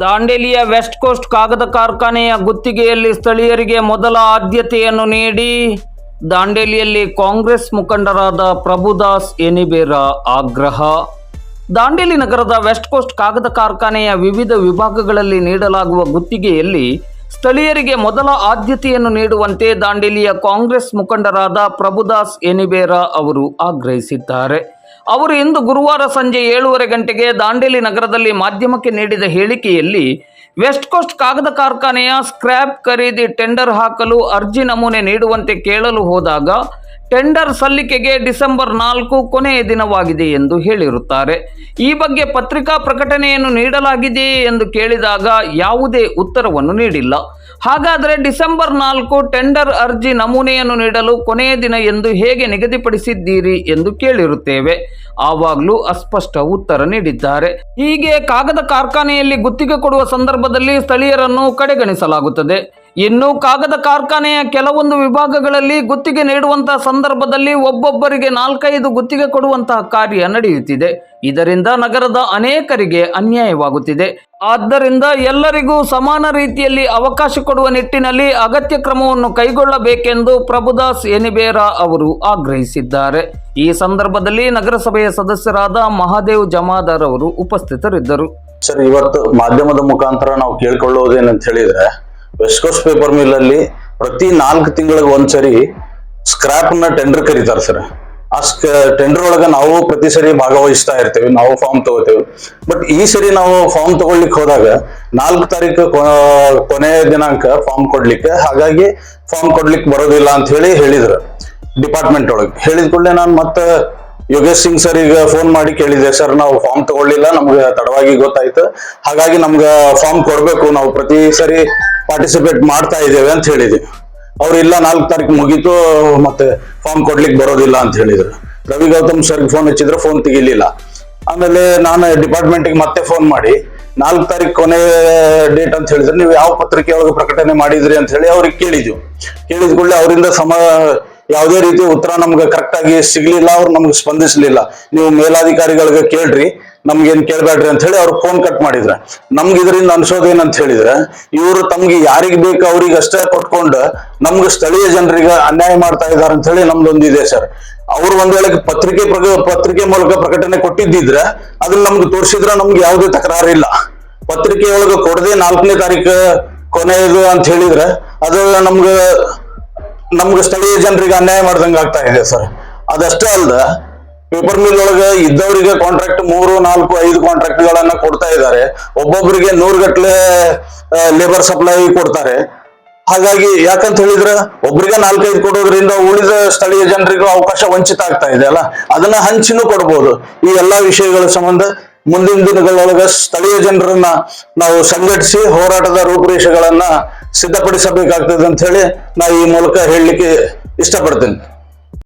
ದಾಂಡೇಲಿಯ West coast ಕಾಗದ ಕಾರ್ಖಾನೆಯ ಗುತ್ತಿಗೆಯಲ್ಲಿ ಸ್ಥಳೀಯರಿಗೆ ಮೊದಲ ಆದ್ಯತೆಯನ್ನು ನೀಡಿ, ದಾಂಡೇಲಿಯಲ್ಲಿ ಕಾಂಗ್ರೆಸ್ ಮುಖಂಡರಾದ ಪ್ರಭುದಾಸ್ ಎನಿಬೇರ ಆಗ್ರಹ. ದಾಂಡೇಲಿ ನಗರದ ವೆಸ್ಟ್ ಕೋಸ್ಟ್ ಕಾಗದ ಕಾರ್ಖಾನೆಯ ವಿವಿಧ ವಿಭಾಗಗಳಲ್ಲಿ ನೀಡಲಾಗುವ ಗುತ್ತಿಗೆಯಲ್ಲಿ ಸ್ಥಳೀಯರಿಗೆ ಮೊದಲ ಆದ್ಯತೆಯನ್ನು ನೀಡುವಂತೆ ದಾಂಡೇಲಿಯ ಕಾಂಗ್ರೆಸ್ ಮುಖಂಡರಾದ ಪ್ರಭುದಾಸ್ ಎನಿಬೇರ ಅವರು ಆಗ್ರಹಿಸಿದ್ದಾರೆ. ಅವರು ಇಂದು ಗುರುವಾರ ಸಂಜೆ ಏಳೂವರೆ ಗಂಟೆಗೆ ದಾಂಡೇಲಿ ನಗರದಲ್ಲಿ ಮಾಧ್ಯಮಕ್ಕೆ ನೀಡಿದ ಹೇಳಿಕೆಯಲ್ಲಿ ವೆಸ್ಟ್ ಕೋಸ್ಟ್ ಕಾಗದ ಕಾರ್ಖಾನೆಯ ಸ್ಕ್ರ್ಯಾಪ್ ಖರೀದಿ ಟೆಂಡರ್ ಹಾಕಲು ಅರ್ಜಿ ನಮೂನೆ ನೀಡುವಂತೆ ಕೇಳಲು ಹೋದಾಗ ಟೆಂಡರ್ ಸಲ್ಲಿಕೆಗೆ ಡಿಸೆಂಬರ್ ನಾಲ್ಕು ಕೊನೆಯ ದಿನವಾಗಿದೆ ಎಂದು ಹೇಳಿರುತ್ತಾರೆ. ಈ ಬಗ್ಗೆ ಪತ್ರಿಕಾ ಪ್ರಕಟಣೆಯನ್ನು ನೀಡಲಾಗಿದೆಯೇ ಎಂದು ಕೇಳಿದಾಗ ಯಾವುದೇ ಉತ್ತರವನ್ನು ನೀಡಿಲ್ಲ. ಹಾಗಾದರೆ ಡಿಸೆಂಬರ್ ನಾಲ್ಕು ಟೆಂಡರ್ ಅರ್ಜಿ ನಮೂನೆಯನ್ನು ನೀಡಲು ಕೊನೆಯ ದಿನ ಎಂದು ಹೇಗೆ ನಿಗದಿಪಡಿಸಿದ್ದೀರಿ ಎಂದು ಕೇಳಿರುತ್ತೇವೆ. ಆವಾಗಲೂ ಅಸ್ಪಷ್ಟ ಉತ್ತರ ನೀಡಿದ್ದಾರೆ. ಹೀಗೆ ಕಾಗದ ಕಾರ್ಖಾನೆಯಲ್ಲಿ ಗುತ್ತಿಗೆ ಕೊಡುವ ಸಂದರ್ಭದಲ್ಲಿ ಸ್ಥಳೀಯರನ್ನು ಕಡೆಗಣಿಸಲಾಗುತ್ತದೆ. ಇನ್ನು ಕಾಗದ ಕಾರ್ಖಾನೆಯ ಕೆಲವೊಂದು ವಿಭಾಗಗಳಲ್ಲಿ ಗುತ್ತಿಗೆ ನೀಡುವಂತಹ ಸಂದರ್ಭದಲ್ಲಿ ಒಬ್ಬೊಬ್ಬರಿಗೆ ನಾಲ್ಕೈದು ಗುತ್ತಿಗೆ ಕೊಡುವಂತಹ ಕಾರ್ಯ ನಡೆಯುತ್ತಿದೆ. ಇದರಿಂದ ನಗರದ ಅನೇಕರಿಗೆ ಅನ್ಯಾಯವಾಗುತ್ತಿದೆ. ಆದ್ದರಿಂದ ಎಲ್ಲರಿಗೂ ಸಮಾನ ರೀತಿಯಲ್ಲಿ ಅವಕಾಶ ಕೊಡುವ ನಿಟ್ಟಿನಲ್ಲಿ ಅಗತ್ಯ ಕ್ರಮವನ್ನು ಕೈಗೊಳ್ಳಬೇಕೆಂದು ಪ್ರಭುದಾಸ್ ಎನಿಬೇರ ಅವರು ಆಗ್ರಹಿಸಿದ್ದಾರೆ. ಈ ಸಂದರ್ಭದಲ್ಲಿ ನಗರಸಭೆಯ ಸದಸ್ಯರಾದ ಮಹಾದೇವ್ ಜಮಾದಾರ್ ಅವರು ಉಪಸ್ಥಿತರಿದ್ದರು. ಸರ್, ಇವತ್ತು ಮಾಧ್ಯಮದ ಮುಖಾಂತರ ನಾವು ಕೇಳ್ಕೊಳ್ಳೋದೇನಂತ ಹೇಳಿದ್ರೆ ವೆಸ್ಟ್ ಕೋಸ್ಟ್ ಪೇಪರ್ ಮಿಲ್ ಅಲ್ಲಿ ಪ್ರತಿ ನಾಲ್ಕು ತಿಂಗಳಿಗೆ ಒಂದ್ಸರಿ ಸ್ಕ್ರಾಪ್ನ ಟೆಂಡರ್ ಕರೀತಾರೆ ಸರ್. ಆ ಟೆಂಡರ್ ಒಳಗ ನಾವು ಪ್ರತಿ ಸರಿ ಭಾಗವಹಿಸ್ತಾ ಇರ್ತೇವೆ, ನಾವು ಫಾರ್ಮ್ ತಗೋತೇವೆ. ಬಟ್ ಈ ಸರಿ ನಾವು ಫಾರ್ಮ್ ತಗೊಳ್ಲಿಕ್ಕೆ ಹೋದಾಗ ನಾಲ್ಕು ತಾರೀಕು ಕೊನೆಯ ದಿನಾಂಕ ಫಾರ್ಮ್ ಕೊಡ್ಲಿಕ್ಕೆ, ಹಾಗಾಗಿ ಫಾರ್ಮ್ ಕೊಡ್ಲಿಕ್ಕೆ ಬರೋದಿಲ್ಲ ಅಂತ ಹೇಳಿ ಹೇಳಿದ್ರು ಡಿಪಾರ್ಟ್ಮೆಂಟ್ ಒಳಗೆ. ಹೇಳಿದ ಕೂಡಲೇ ನಾನು ಮತ್ತೆ ಯೋಗೇಶ್ ಸಿಂಗ್ ಸರ್ ಈಗ ಫೋನ್ ಮಾಡಿ ಕೇಳಿದೆ ಸರ್ ನಾವು ಫಾರ್ಮ್ ತಗೊಳ್ಳಿಲ್ಲ, ನಮ್ಗೆ ತಡವಾಗಿ ಗೊತ್ತಾಯ್ತು. ಹಾಗಾಗಿ ನಮ್ಗೆ ಫಾರ್ಮ್ ಕೊಡ್ಬೇಕು, ನಾವು ಪ್ರತಿ ಸರಿ ಪಾರ್ಟಿಸಿಪೇಟ್ ಮಾಡ್ತಾ ಇದ್ದೇವೆ ಅಂತ ಹೇಳಿದ್ವಿ. ಅವ್ರು ಇಲ್ಲ, ನಾಲ್ಕು ತಾರೀಕು ಮುಗೀತು, ಮತ್ತೆ ಫಾರ್ಮ್ ಕೊಡ್ಲಿಕ್ಕೆ ಬರೋದಿಲ್ಲ ಅಂತ ಹೇಳಿದ್ರು. ರವಿ ಗೌತಮ್ ಸರ್ಗೆ ಫೋನ್ ಹಚ್ಚಿದ್ರೆ ಫೋನ್ ತೆಗಿಲಿಲ್ಲ. ಆಮೇಲೆ ನಾನು ಡಿಪಾರ್ಟ್ಮೆಂಟ್ಗೆ ಮತ್ತೆ ಫೋನ್ ಮಾಡಿ, ನಾಲ್ಕು ತಾರೀಕು ಕೊನೆ ಡೇಟ್ ಅಂತ ಹೇಳಿದ್ರೆ, ನೀವು ಯಾವ ಪತ್ರಿಕೆ ಒಳಗೆ ಪ್ರಕಟಣೆ ಮಾಡಿದ್ರಿ ಅಂತ ಹೇಳಿ ಅವ್ರಿಗೆ ಕೇಳಿದ್ವಿ. ಕೇಳಿದ ಕೂಡಲೇ ಅವರಿಂದ ಸಮ ಯಾವುದೇ ರೀತಿ ಉತ್ತರ ನಮ್ಗೆ ಕರೆಕ್ಟ್ ಆಗಿ ಸಿಗ್ಲಿಲ್ಲ, ಅವ್ರು ನಮ್ಗೆ ಸ್ಪಂದಿಸಲಿಲ್ಲ. ನೀವು ಮೇಲಾಧಿಕಾರಿಗಳಿಗೆ ಕೇಳ್ರಿ, ನಮ್ಗೇನ್ ಕೇಳ್ಬೇಡ್ರಿ ಅಂತ ಹೇಳಿ ಅವ್ರು ಫೋನ್ ಕಟ್ ಮಾಡಿದ್ರೆ. ನಮ್ಗೆ ಇದರಿಂದ ಅನ್ಸೋದೇನಂತ ಹೇಳಿದ್ರೆ, ಇವರು ತಮ್ಗೆ ಯಾರಿಗ್ ಬೇಕು ಅವ್ರಿಗೆ ಅಷ್ಟೇ ಕೊಟ್ಕೊಂಡು ನಮ್ಗೆ ಸ್ಥಳೀಯ ಜನರಿಗೆ ಅನ್ಯಾಯ ಮಾಡ್ತಾ ಇದಾರೆ ಅಂತ ಹೇಳಿ ನಮ್ದೊಂದು ಇದೆ ಸರ್. ಅವ್ರು ಒಂದ್ ವೇಳೆ ಪತ್ರಿಕೆ ಪತ್ರಿಕೆ ಮೂಲಕ ಪ್ರಕಟಣೆ ಕೊಟ್ಟಿದ್ದಿದ್ರೆ ಅದನ್ನ ನಮ್ಗೆ ತೋರಿಸಿದ್ರೆ ನಮ್ಗೆ ಯಾವುದೇ ತಕರಾರಿಲ್ಲ ಪತ್ರಿಕೆ ಒಳಗೆ ಕೊಡದೆ ನಾಲ್ಕನೇ ತಾರೀಕು ಕೊನೆಯದು ಅಂತ ಹೇಳಿದ್ರೆ ಅದು ನಮ್ಗೆ ನಮ್ಗೆ ಸ್ಥಳೀಯ ಜನರಿಗೆ ಅನ್ಯಾಯ ಮಾಡ್ದಂಗ ಆಗ್ತಾ ಇದೆ ಸರ್. ಅದಷ್ಟೇ ಅಲ್ದ ಪೇಪರ್ ಮಿಲ್ ಒಳಗೆ ಇದ್ದವರಿಗೆ ಕಾಂಟ್ರಾಕ್ಟ್ ಮೂರು, ನಾಲ್ಕು, ಐದು ಕಾಂಟ್ರಾಕ್ಟ್ ಗಳನ್ನ ಕೊಡ್ತಾ ಇದ್ದಾರೆ. ಒಬ್ಬೊಬ್ಬರಿಗೆ ನೂರ್ಗಟ್ಲೆ ಲೇಬರ್ ಸಪ್ಲೈ ಕೊಡ್ತಾರೆ. ಹಾಗಾಗಿ ಯಾಕಂತ ಹೇಳಿದ್ರೆ, ಒಬ್ರಿಗೆ ನಾಲ್ಕೈದು ಕೊಡೋದ್ರಿಂದ ಉಳಿದ ಸ್ಥಳೀಯ ಜನರಿಗೂ ಅವಕಾಶ ವಂಚಿತ ಆಗ್ತಾ ಇದೆ ಅಲ್ಲ? ಅದನ್ನ ಹಂಚಿನೂ ಕೊಡ್ಬೋದು. ಈ ಎಲ್ಲಾ ವಿಷಯಗಳ ಸಂಬಂಧ ಮುಂದಿನ ದಿನಗಳೊಳಗ ಸ್ಥಳೀಯ ಜನರನ್ನ ನಾವು ಸಂಘಟಿಸಿ ಹೋರಾಟದ ರೂಪುರೇಷೆಗಳನ್ನ ಸಿದ್ಧಪಡಿಸಬೇಕಾಗ್ತದೆ ಅಂತ ಹೇಳಿ ನಾ ಈ ಮೂಲಕ ಹೇಳಲಿಕ್ಕೆ ಇಷ್ಟಪಡ್ತೇನೆ.